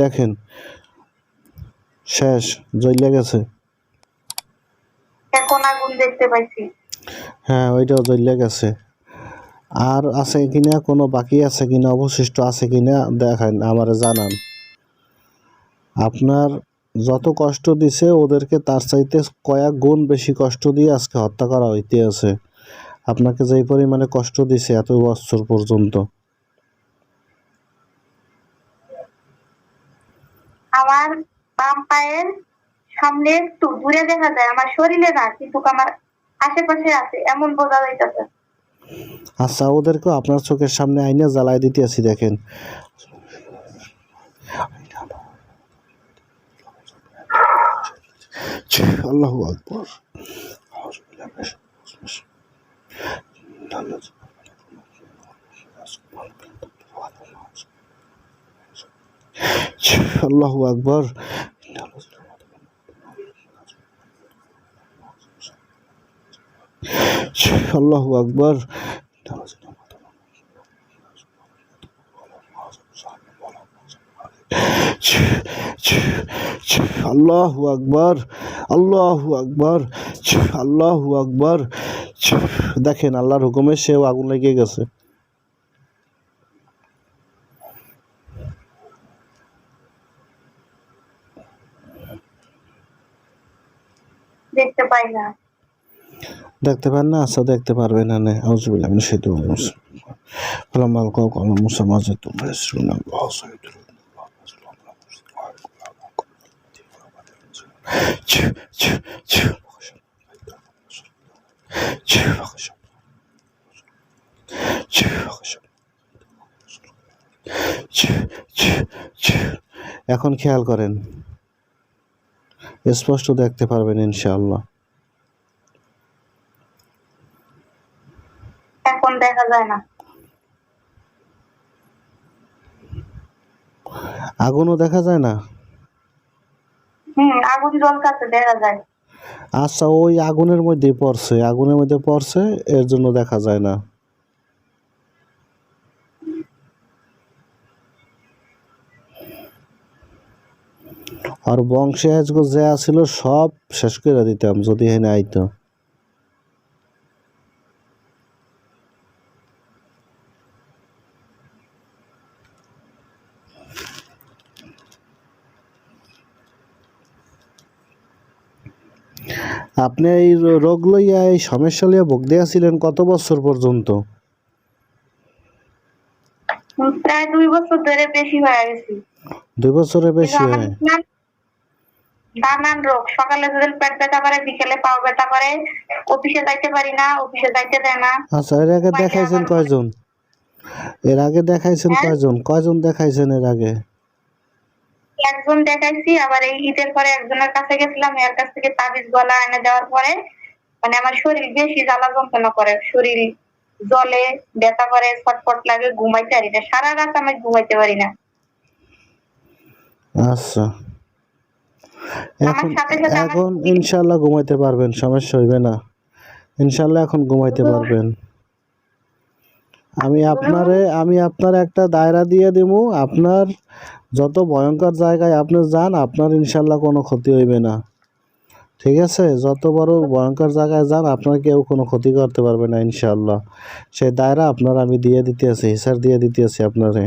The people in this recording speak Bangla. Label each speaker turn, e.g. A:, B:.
A: দেখেন। শেষ জ্বলে গেছে।
B: এখন আগুন দেখতে পাইছি।
A: হ্যাঁ ওইটাও জ্বলে গেছে। আর আছে কিনা কোনো বাকি আছে কিনা অবশিষ্ট আছে কিনা দেখান আমারে জানান। আপনার যত কষ্ট দিছে ওদেরকে তার চাইতে কয়েক গুণ বেশি কষ্ট দিয়ে আজকে হত্যা করা হইতে আছে আপনাকে যেই পরিমাণে কষ্ট দিছে এত বছর পর্যন্ত।
B: আমার বাম পায়ের সামনে একটু দূরে দেখা যায়। আমার শরীরে না, কিন্তু আমার আশেপাশে আছে, এমন বোঝা যাইতেছে।
A: আচ্ছা ওদেরকেও আপনার চোখের সামনে আইনে জ্বালায় দিতে আছি, দেখেন। আল্লাহ আকবর। আল্লাহ আকবর। আল্লাহ আকবর। আল্লাহ আকবর আল্লাহ আকবর আল্লাহ আকবর। দেখেন, আল্লাহর হুকুমে সেও আগুন লেগে গেছে।
B: দেখতে পাই না
A: দেখতে পারেন না আচ্ছা দেখতে পারবেন না আউজুবিল্লাহ মিনাশ শাইতানির রাজিম ফালামাল কাউ কাল মুসা মাজে তোমরা ইসরুনা আল্লাহ এখন খেয়াল করেন স্পষ্ট দেখতে পারবেন ইনশাআল্লাহ।
B: এখন দেখা যায় না।
A: আগুনও দেখা যায় না?
B: হুম আগুন জ্বলকাছে দেখা যায়।
A: আচ্ছা ওই আগুনের মধ্যে পড়ছে আগুনের মধ্যে পড়ছে এর জন্য দেখা যায় না। আর বংশে আজকে যে আছিল সব শেষ করে দিতাম যদি হেনে আইতো। আপনি এই রোগ লইয়া এই সমস্যা লইয়া ভোগ দিয়েছিলেন কত বছর পর্যন্ত?
B: প্রায় দুই বছর ধরে বেশি হয়ে গেছি।
A: দুই বছরের বেশি হয়।
B: নানান- রোগ। সকালে যদি পেট ব্যথা করে বিকেলে পাও ব্যথা করে অফিসে যাইতে পারি না অফিসে যাইতে দেয় না।
A: আচ্ছা এর আগে দেখাইছেন কয়জন? এর আগে দেখাইছেন
B: হ্যাঁ?
A: কয়জন? কয়জন দেখাইছেন এর আগে?
B: একজন দেখাইছি আবার এই ঈদের পরে একজনের কাছে গেছিলাম এর কাছ থেকে তাবিজ গলা এনে দেওয়ার পরে মানে আমার শরীর বেশি জ্বালা যন্ত্রণা করে। শরীর জলে ব্যথা করে ছটফট লাগে ঘুমাইতে পারি না। সারা রাত আমি ঘুমাইতে পারি না।
A: আচ্ছা। এখন এখন ইনশাল্লাহ ঘুমাইতে পারবেন সমস্যা হইবে না। ইনশাল্লাহ এখন ঘুমাইতে পারবেন। আমি আপনারে আমি আপনার একটা দায়রা দিয়ে দেবো আপনার যত ভয়ঙ্কর জায়গায় আপনি যান আপনার ইনশাল্লাহ কোনো ক্ষতি হইবে না। ঠিক আছে? যত বড় ভয়ঙ্কর জায়গায় যান আপনার কেউ কোনো ক্ষতি করতে পারবে না ইনশাল্লাহ সেই দায়রা আপনার আমি দিয়ে দিতে আছি হিসার দিয়ে দিতে আছি আপনারে।